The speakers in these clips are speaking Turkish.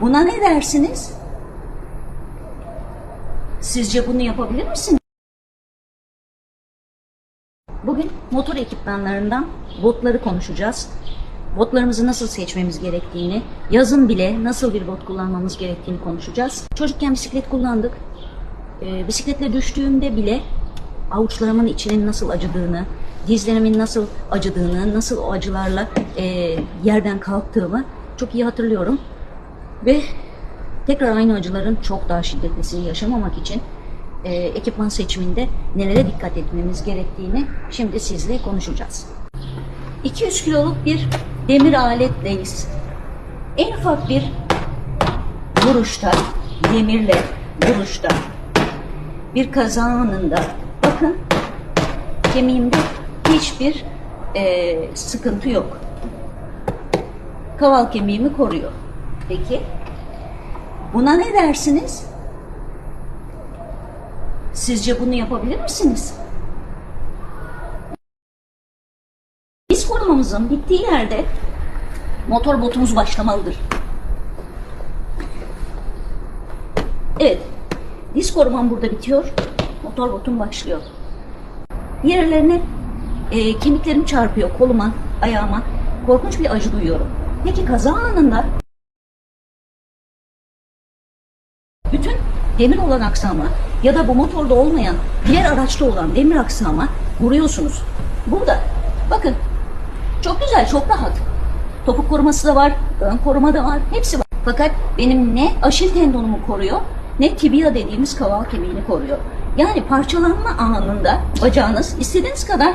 Buna ne dersiniz? Sizce bunu yapabilir misin? Bugün motor ekipmanlarından botları konuşacağız. Botlarımızı nasıl seçmemiz gerektiğini, yazın bile nasıl bir bot kullanmamız gerektiğini konuşacağız. Çocukken bisiklet kullandık. Ee, bisikletle düştüğümde bile avuçlarımın içinin nasıl acıdığını, dizlerimin nasıl acıdığını, nasıl o acılarla e, yerden kalktığımı çok iyi hatırlıyorum. Ve tekrar aynı acıların çok daha şiddetlisini yaşamamak için e, ekipman seçiminde nelere dikkat etmemiz gerektiğini şimdi sizle konuşacağız. 200 kiloluk bir demir aletleyiz. En ufak bir vuruşta, demirle vuruşta, bir kaza anında bakın kemiğimde hiçbir e, sıkıntı yok. Kaval kemiğimi koruyor. Peki buna ne dersiniz? Sizce bunu yapabilir misiniz? Biz korumamızın bittiği yerde motor botumuz başlamalıdır. Evet, diz korumam burada bitiyor, motor botum başlıyor. Yerlerine e, kemiklerim çarpıyor koluma, ayağıma. Korkunç bir acı duyuyorum. Peki kaza anında bütün demir olan aksama ya da bu motorda olmayan diğer araçta olan demir aksama vuruyorsunuz. Burada bakın çok güzel, çok rahat. Topuk koruması da var, ön koruma da var, hepsi var. Fakat benim ne aşil tendonumu koruyor, ne tibia dediğimiz kaval kemiğini koruyor. Yani parçalanma anında bacağınız istediğiniz kadar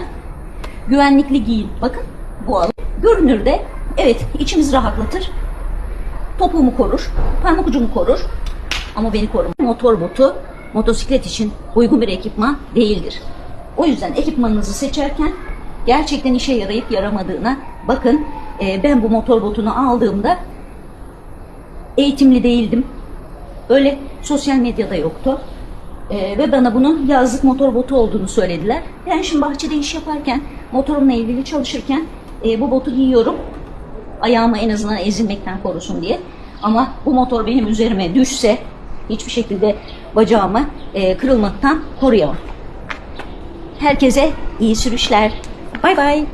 güvenlikli giyin. Bakın bu alan görünürde evet içimizi rahatlatır. Topuğumu korur, parmak ucumu korur ama beni korumaz. Motor botu motosiklet için uygun bir ekipman değildir. O yüzden ekipmanınızı seçerken gerçekten işe yarayıp yaramadığına bakın. Ee, ben bu motor botunu aldığımda eğitimli değildim. Öyle sosyal medyada yoktu. Ee, ve bana bunun yazlık motor botu olduğunu söylediler. Ben şimdi bahçede iş yaparken, motorumla ilgili çalışırken e, bu botu giyiyorum. Ayağımı en azından ezilmekten korusun diye. Ama bu motor benim üzerime düşse hiçbir şekilde bacağımı e, kırılmaktan koruyamam. Herkese iyi sürüşler. Bay bay.